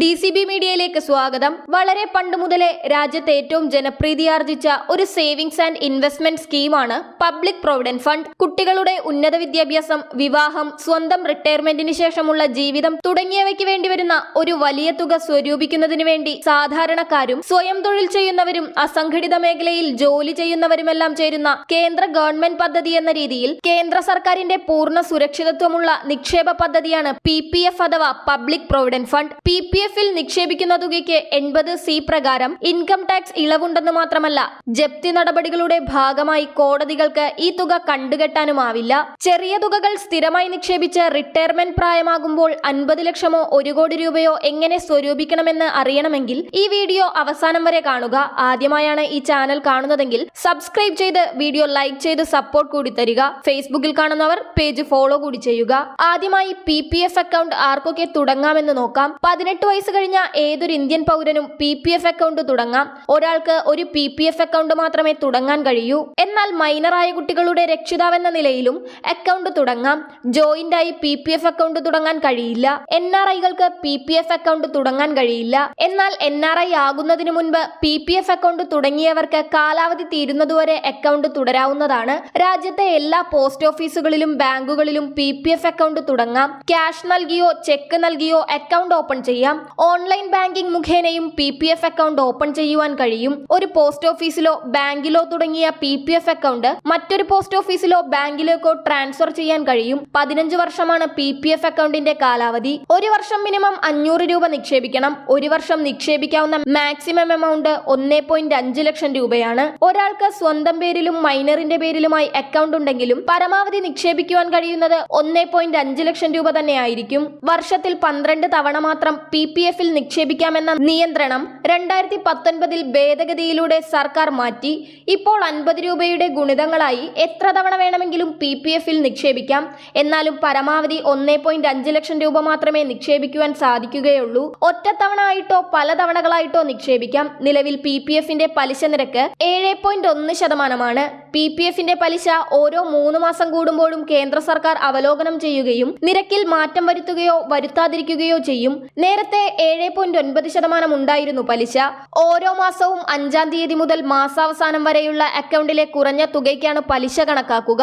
D C B മീഡിയയിലേക്ക് സ്വാഗതം. വളരെ പണ്ട് മുതലേ രാജ്യത്ത് ഏറ്റവും ജനപ്രീതിയാർജിച്ച ഒരു സേവിങ്സ് ആൻഡ് ഇൻവെസ്റ്റ്മെന്റ് സ്കീമാണ് പബ്ലിക് പ്രൊവിഡന്റ് ഫണ്ട്. കുട്ടികളുടെ ഉന്നത വിദ്യാഭ്യാസം വിവാഹം സ്വന്തം റിട്ടയർമെന്റിന് ശേഷമുള്ള ജീവിതം തുടങ്ങിയവയ്ക്ക് വേണ്ടി വരുന്ന ഒരു വലിയ തുക സ്വരൂപിക്കുന്നതിന് വേണ്ടി സാധാരണക്കാരും സ്വയം തൊഴിൽ ചെയ്യുന്നവരും അസംഘടിത മേഖലയിൽ ജോലി ചെയ്യുന്നവരുമെല്ലാം ചേരുന്ന കേന്ദ്ര ഗവൺമെന്റ് പദ്ധതി എന്ന രീതിയിൽ കേന്ദ്ര സർക്കാരിന്റെ പൂർണ സുരക്ഷിതത്വമുള്ള നിക്ഷേപ പദ്ധതിയാണ് പി അഥവാ പബ്ലിക് പ്രൊവിഡന്റ് ഫണ്ട്. പി എഫിൽ നിക്ഷേപിക്കുന്ന തുകയ്ക്ക് എൺപത് സി പ്രകാരം ഇൻകം ടാക്സ് ഇളവുണ്ടെന്ന് മാത്രമല്ല ജപ്തി നടപടികളുടെ ഭാഗമായി കോടതികൾക്ക് ഈ തുക കണ്ടുകെട്ടാനുമാവില്ല. ചെറിയ തുകകൾ സ്ഥിരമായി നിക്ഷേപിച്ച് റിട്ടയർമെന്റ് പ്രായമാകുമ്പോൾ അൻപത് ലക്ഷമോ ഒരു കോടി രൂപയോ എങ്ങനെ സ്വരൂപിക്കണമെന്ന് അറിയണമെങ്കിൽ ഈ വീഡിയോ അവസാനം വരെ കാണുക. ആദ്യമായാണ് ഈ ചാനൽ കാണുന്നതെങ്കിൽ സബ്സ്ക്രൈബ് ചെയ്ത് വീഡിയോ ലൈക്ക് ചെയ്ത് സപ്പോർട്ട് കൂടി തരിക. ഫേസ്ബുക്കിൽ കാണുന്നവർ പേജ് ഫോളോ കൂടി ചെയ്യുക. ആദ്യമായി പി അക്കൗണ്ട് ആർക്കൊക്കെ തുടങ്ങാമെന്ന് നോക്കാം. പതിനെട്ട് വയസ്സ് കഴിഞ്ഞ ഏതൊരു ഇന്ത്യൻ പൗരനും പി പി എഫ് അക്കൗണ്ട് തുടങ്ങാം. ഒരാൾക്ക് ഒരു പി പി എഫ് അക്കൗണ്ട് മാത്രമേ തുടങ്ങാൻ കഴിയൂ. എന്നാൽ മൈനറായ കുട്ടികളുടെ രക്ഷിതാവെന്ന നിലയിലും അക്കൗണ്ട് തുടങ്ങാം. ജോയിന്റ് ആയി പി പി എഫ് അക്കൗണ്ട് തുടങ്ങാൻ കഴിയില്ല. എൻ ആർ ഐകൾക്ക് പി പി എഫ് അക്കൗണ്ട് തുടങ്ങാൻ കഴിയില്ല. എന്നാൽ എൻ ആർ ഐ ആകുന്നതിന് മുൻപ് പി പി എഫ് അക്കൗണ്ട് തുടങ്ങിയവർക്ക് കാലാവധി തീരുന്നതുവരെ അക്കൗണ്ട് തുടരാവുന്നതാണ്. രാജ്യത്തെ എല്ലാ പോസ്റ്റ് ഓഫീസുകളിലും ബാങ്കുകളിലും പി പി എഫ് അക്കൗണ്ട് തുടങ്ങാം. ക്യാഷ് നൽകിയോ ചെക്ക് നൽകിയോ അക്കൗണ്ട് ഓപ്പൺ ചെയ്യാം. Online banking മുഖേനയും P P F account open ചെയ്യുവാൻ കഴിയും. ഒരു പോസ്റ്റ് ഓഫീസിലോ ബാങ്കിലോ തുടങ്ങിയ പി പി എഫ് അക്കൗണ്ട് മറ്റൊരു പോസ്റ്റ് ഓഫീസിലോ ബാങ്കിലേക്കോ ട്രാൻസ്ഫർ ചെയ്യാൻ കഴിയും. പതിനഞ്ച് വർഷമാണ് പി പി എഫ് അക്കൗണ്ടിന്റെ കാലാവധി. ഒരു വർഷം മിനിമം അഞ്ഞൂറ് രൂപ നിക്ഷേപിക്കണം. ഒരു വർഷം നിക്ഷേപിക്കാവുന്ന മാക്സിമം എമൗണ്ട് ഒന്നേ പോയിന്റ് അഞ്ച് ലക്ഷം രൂപയാണ്. ഒരാൾക്ക് സ്വന്തം പേരിലും മൈനറിന്റെ പേരിലുമായി അക്കൗണ്ട് ഉണ്ടെങ്കിലും പരമാവധി നിക്ഷേപിക്കുവാൻ കഴിയുന്നത് ഒന്നേ പോയിന്റ് അഞ്ച് ലക്ഷം രൂപ തന്നെയായിരിക്കും വർഷത്തിൽ പന്ത്രണ്ട് തവണ മാത്രം പി പി എഫിൽ നിക്ഷേപിക്കാമെന്ന നിയന്ത്രണം രണ്ടായിരത്തി പത്തൊൻപതിൽ ഭേദഗതിയിലൂടെ സർക്കാർ മാറ്റി. ഇപ്പോൾ അൻപത് രൂപയുടെ ഗുണിതങ്ങളായി എത്ര തവണ വേണമെങ്കിലും പി പി എഫിൽ നിക്ഷേപിക്കാം? എന്നാലും പരമാവധി ഒന്നേ പോയിന്റ് അഞ്ച് ലക്ഷം രൂപ മാത്രമേ നിക്ഷേപിക്കുവാൻ സാധിക്കുകയുള്ളൂ. ഒറ്റത്തവണ ആയിട്ടോ പല തവണകളായിട്ടോ നിക്ഷേപിക്കാം. നിലവിൽ പി പി എഫിന്റെ പലിശ നിരക്ക് ഏഴ് പോയിന്റ് ഒന്ന് ശതമാനമാണ്. പി പി എഫിന്റെ പലിശ ഓരോ മൂന്ന് മാസം കൂടുമ്പോഴും കേന്ദ്ര സർക്കാർ അവലോകനം ചെയ്യുകയും നിരക്കിൽ മാറ്റം വരുത്തുകയോ വരുത്താതിരിക്കുകയോ ചെയ്യും. നേരത്തെ ഏഴ് പോയിന്റ് ഒൻപത് ശതമാനം ഉണ്ടായിരുന്നു പലിശ. ഓരോ മാസവും അഞ്ചാം തീയതി മുതൽ മാസാവസാനം വരെയുള്ള അക്കൗണ്ടിലെ കുറഞ്ഞ തുകയ്ക്കാണ് പലിശ കണക്കാക്കുക.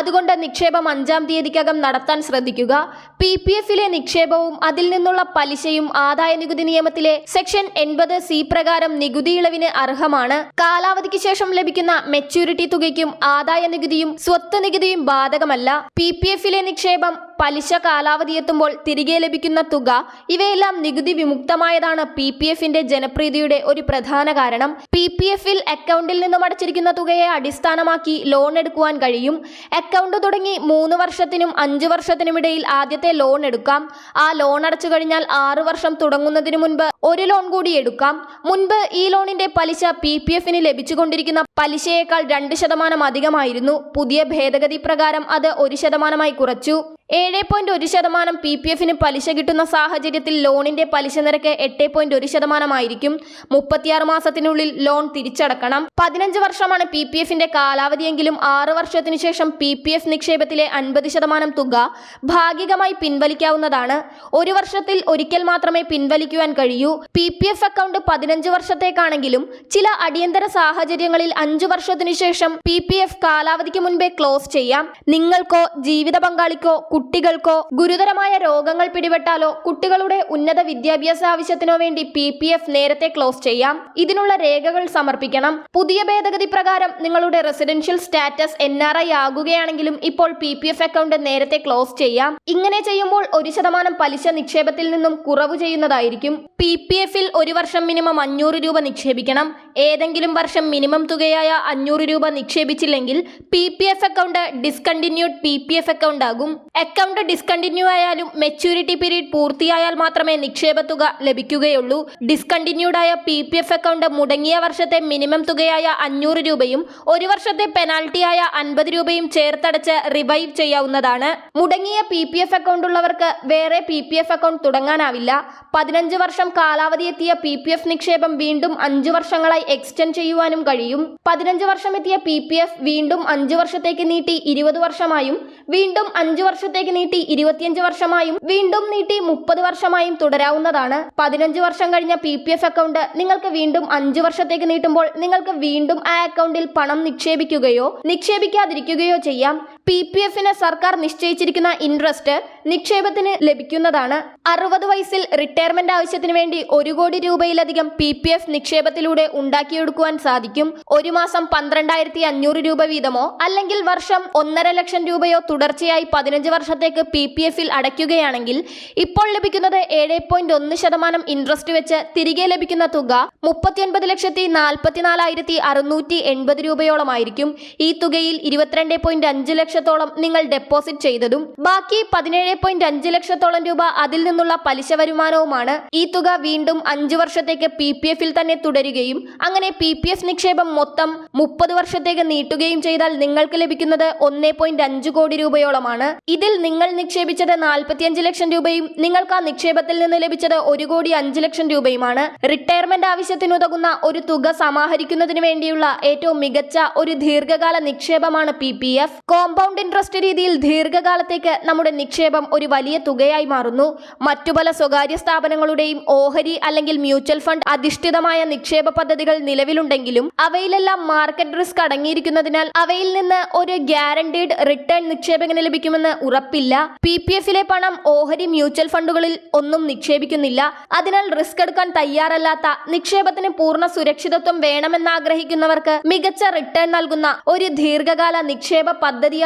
അതുകൊണ്ട് നിക്ഷേപം അഞ്ചാം തീയതിക്കകം നടത്താൻ ശ്രദ്ധിക്കുക. പി പി എഫിലെ നിക്ഷേപവും അതിൽ നിന്നുള്ള പലിശയും ആദായ നികുതി നിയമത്തിലെ സെക്ഷൻ എൺപത് സി പ്രകാരം നികുതി ഇളവിന് അർഹമാണ്. കാലാവധിക്ക് ശേഷം ലഭിക്കുന്ന മെച്യൂരിറ്റി തുകയ്ക്കും ആദായ നികുതിയും സ്വത്ത് നികുതിയും ബാധകമല്ല. പി പി എഫിലെ നിക്ഷേപം പലിശ കാലാവധി എത്തുമ്പോൾ തിരികെ ലഭിക്കുന്ന തുക ഇവയെല്ലാം നികുതി വിമുക്തമായതാണ് പി പി എഫിന്റെ ജനപ്രീതിയുടെ ഒരു പ്രധാന കാരണം. പി പി എഫിൽ അക്കൗണ്ടിൽ നിന്നും അടച്ചിരിക്കുന്ന തുകയെ അടിസ്ഥാനമാക്കി ലോൺ എടുക്കുവാൻ കഴിയും. അക്കൗണ്ട് തുടങ്ങി മൂന്ന് വർഷത്തിനും അഞ്ച് വർഷത്തിനുമിടയിൽ ആദ്യത്തെ ലോൺ എടുക്കാം. ആ ലോൺ അടച്ചു കഴിഞ്ഞാൽ ആറു വർഷം തുടങ്ങുന്നതിന് മുൻപ് ഒരു ലോൺ കൂടി എടുക്കാം. മുൻപ് ഈ ലോണിന്റെ പലിശ പി പി എഫിന് ലഭിച്ചുകൊണ്ടിരിക്കുന്ന പലിശയേക്കാൾ രണ്ട് ശതമാനം അധികമായിരുന്നു. പുതിയ ഭേദഗതി പ്രകാരം അത് ഒരു ശതമാനമായി കുറച്ചു. ഏഴ് പോയിന്റ് ഒരു ശതമാനം പി പി എഫിന് പലിശ കിട്ടുന്ന സാഹചര്യത്തിൽ ലോണിന്റെ പലിശ നിരക്ക് എട്ട് പോയിന്റ് ഒരു ശതമാനമായിരിക്കും. മുപ്പത്തിയാറ് മാസത്തിനുള്ളിൽ ലോൺ തിരിച്ചടക്കണം. പതിനഞ്ച് വർഷമാണ് പി പി എഫിന്റെ കാലാവധിയെങ്കിലും ആറ് വർഷത്തിനു ശേഷം പി പി എഫ് നിക്ഷേപത്തിലെ അൻപത് ശതമാനം തുക ഭാഗികമായി പിൻവലിക്കാവുന്നതാണ്. ഒരു വർഷത്തിൽ ഒരിക്കൽ മാത്രമേ പിൻവലിക്കുവാൻ കഴിയൂ. പി പി എഫ് അക്കൗണ്ട് പതിനഞ്ച് വർഷത്തേക്കാണെങ്കിലും ചില അടിയന്തര സാഹചര്യങ്ങളിൽ അഞ്ചു വർഷത്തിനു ശേഷം പി പി എഫ് കാലാവധിക്ക് മുൻപേ ക്ലോസ് ചെയ്യാം. നിങ്ങൾക്കോ ജീവിത പങ്കാളിക്കോ കുട്ടികൾക്കോ ഗുരുതരമായ രോഗങ്ങൾ പിടിപെട്ടാലോ കുട്ടികളുടെ ഉന്നത വിദ്യാഭ്യാസ ആവശ്യത്തിനോ വേണ്ടി പി പി എഫ് നേരത്തെ ക്ലോസ് ചെയ്യാം. ഇതിനുള്ള രേഖകൾ സമർപ്പിക്കണം. പുതിയ ഭേദഗതി പ്രകാരം നിങ്ങളുടെ residential status N R I ആകുകയാണെങ്കിലും ഇപ്പോൾ പി പി എഫ് അക്കൗണ്ട് നേരത്തെ ക്ലോസ് ചെയ്യാം. ഇങ്ങനെ ചെയ്യുമ്പോൾ ഒരു ശതമാനം പലിശ നിക്ഷേപത്തിൽ നിന്നും കുറവ് ചെയ്യുന്നതായിരിക്കും. പി പി എഫിൽ ഒരു വർഷം മിനിമം അഞ്ഞൂറ് രൂപ നിക്ഷേപിക്കണം. ഏതെങ്കിലും വർഷം മിനിമം തുകയായ അഞ്ഞൂറ് രൂപ നിക്ഷേപിച്ചില്ലെങ്കിൽ P P F account discontinued P P F account ആകും. അക്കൗണ്ട് ഡിസ്കണ്ടിന്യൂ ആയാലും മെച്യൂരിറ്റി പീരീഡ് പൂർത്തിയായാൽ മാത്രമേ നിക്ഷേപ തുക ലഭിക്കുകയുള്ളൂ. ഡിസ്കണ്ടിന്യൂഡ് ആയ പി പി എഫ് അക്കൗണ്ട് മുടങ്ങിയ വർഷത്തെ മിനിമം തുകയായ അഞ്ഞൂറ് രൂപയും ഒരു വർഷത്തെ പെനാൽറ്റിയായ അൻപത് രൂപയും ചേർത്തടച്ച് റിവൈവ് ചെയ്യാവുന്നതാണ്. മുടങ്ങിയ പി പി എഫ് അക്കൗണ്ട് ഉള്ളവർക്ക് വേറെ പി പി എഫ് അക്കൗണ്ട് തുടങ്ങാനാവില്ല. പതിനഞ്ച് വർഷം കാലാവധി എത്തിയ പി പി എഫ് നിക്ഷേപം വീണ്ടും അഞ്ചു വർഷങ്ങളായി എക്സ്റ്റെൻഡ് ചെയ്യുവാനും കഴിയും. പതിനഞ്ച് വർഷം എത്തിയ പി പി എഫ് വീണ്ടും അഞ്ചു വർഷത്തേക്ക് നീട്ടി ഇരുപത് വർഷമായും വീണ്ടും അഞ്ചു വർഷത്തേക്ക് വർഷത്തേക്ക് നീട്ടി ഇരുപത്തിയഞ്ച് വർഷമായും വീണ്ടും നീട്ടി മുപ്പത് വർഷമായും തുടരാവുന്നതാണ്. പതിനഞ്ച് വർഷം കഴിഞ്ഞ പി പി എഫ് അക്കൗണ്ട് നിങ്ങൾക്ക് വീണ്ടും അഞ്ച് വർഷത്തേക്ക് നീട്ടുമ്പോൾ നിങ്ങൾക്ക് വീണ്ടും ആ അക്കൗണ്ടിൽ പണം നിക്ഷേപിക്കുകയോ നിക്ഷേപിക്കാതിരിക്കുകയോ ചെയ്യാം. പി പി എഫിന് സർക്കാർ നിശ്ചയിച്ചിരിക്കുന്ന ഇൻട്രസ്റ്റ് നിക്ഷേപത്തിന് ലഭിക്കുന്നതാണ്. അറുപത് വയസ്സിൽ റിട്ടയർമെന്റ് ആവശ്യത്തിന് വേണ്ടി ഒരു കോടി രൂപയിലധികം പി പി എഫ് നിക്ഷേപത്തിലൂടെ ഉണ്ടാക്കിയെടുക്കുവാൻ സാധിക്കും. ഒരു മാസം പന്ത്രണ്ടായിരത്തി അഞ്ഞൂറ് രൂപ വീതമോ അല്ലെങ്കിൽ വർഷം ഒന്നര ലക്ഷം രൂപയോ തുടർച്ചയായി പതിനഞ്ച് വർഷത്തേക്ക് പി പി എഫിൽ അടയ്ക്കുകയാണെങ്കിൽ ഇപ്പോൾ ലഭിക്കുന്നത് ഏഴ് പോയിന്റ് ഒന്ന് ശതമാനം ഇൻട്രസ്റ്റ് വെച്ച് തിരികെ ലഭിക്കുന്ന തുക മുപ്പത്തിയൊൻപത് ലക്ഷത്തി നാൽപ്പത്തിനാലായിരത്തി അറുന്നൂറ്റി എൺപത് രൂപയോളമായിരിക്കും. ഈ തുകയിൽ ഇരുപത്തിരണ്ട് പോയിന്റ് അഞ്ച് ലക്ഷത്തോളം നിങ്ങൾ ഡെപ്പോസിറ്റ് ചെയ്തതും ബാക്കി പതിനേഴ് പോയിന്റ് അഞ്ച് ലക്ഷത്തോളം രൂപ അതിൽ നിന്നുള്ള പലിശ വരുമാനവുമാണ് ഈ തുക വീണ്ടും അഞ്ചു വർഷത്തേക്ക് പി പി എഫിൽ തന്നെ തുടരുകയും അങ്ങനെ പി പി എഫ് നിക്ഷേപം മൊത്തം മുപ്പത് വർഷത്തേക്ക് നീട്ടുകയും ചെയ്താൽ നിങ്ങൾക്ക് ലഭിക്കുന്നത് ഒന്നേ പോയിന്റ് അഞ്ച് കോടി രൂപയോളമാണ്. ഇതിൽ നിങ്ങൾ നിക്ഷേപിച്ചത് നാൽപ്പത്തിയഞ്ച് ലക്ഷം രൂപയും നിങ്ങൾക്ക് ആ നിക്ഷേപത്തിൽ നിന്ന് ലഭിച്ചത് ഒരു കോടി അഞ്ച് ലക്ഷം രൂപയുമാണ്. റിട്ടയർമെന്റ് ആവശ്യത്തിനുതകുന്ന ഒരു തുക സമാഹരിക്കുന്നതിന് വേണ്ടിയുള്ള ഏറ്റവും മികച്ച ഒരു ദീർഘകാല നിക്ഷേപമാണ് P P F compound interest രീതിയിൽ ദീർഘകാലത്തേക്ക് നമ്മുടെ നിക്ഷേപം ഒരു വലിയ തുകയായി മാറുന്നു. മറ്റു പല സ്വകാര്യ സ്ഥാപനങ്ങളുടെയും ഓഹരി അല്ലെങ്കിൽ മ്യൂച്വൽ ഫണ്ട് അധിഷ്ഠിതമായ നിക്ഷേപ പദ്ധതികൾ നിലവിലുണ്ടെങ്കിലും അവയിലെല്ലാം മാർക്കറ്റ് റിസ്ക് അടങ്ങിയിരിക്കുന്നതിനാൽ അവയിൽ നിന്ന് ഒരു ഗ്യാരണ്ടീഡ് റിട്ടേൺ നിക്ഷേപകന് ലഭിക്കുമെന്ന് ഉറപ്പില്ല. പി പി എഫിലെ പണം ഓഹരി മ്യൂച്വൽ ഫണ്ടുകളിൽ ഒന്നും നിക്ഷേപിക്കുന്നില്ല. അതിനാൽ റിസ്ക് എടുക്കാൻ തയ്യാറല്ലാത്ത നിക്ഷേപത്തിന് പൂർണ സുരക്ഷിതത്വം വേണമെന്നാഗ്രഹിക്കുന്നവർക്ക് മികച്ച റിട്ടേൺ നൽകുന്ന ഒരു ദീർഘകാല നിക്ഷേപ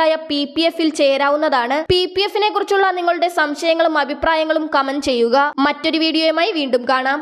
പദ്ധതിയായ പി പി എഫിൽ ചേരാവുന്നതാണ്. പി പി എഫിനെ കുറിച്ചുള്ള നിങ്ങളുടെ സംശയങ്ങളും അഭിപ്രായങ്ങളും കമന്റ് ചെയ്യുക. മറ്റൊരു വീഡിയോയുമായി വീണ്ടും കാണാം.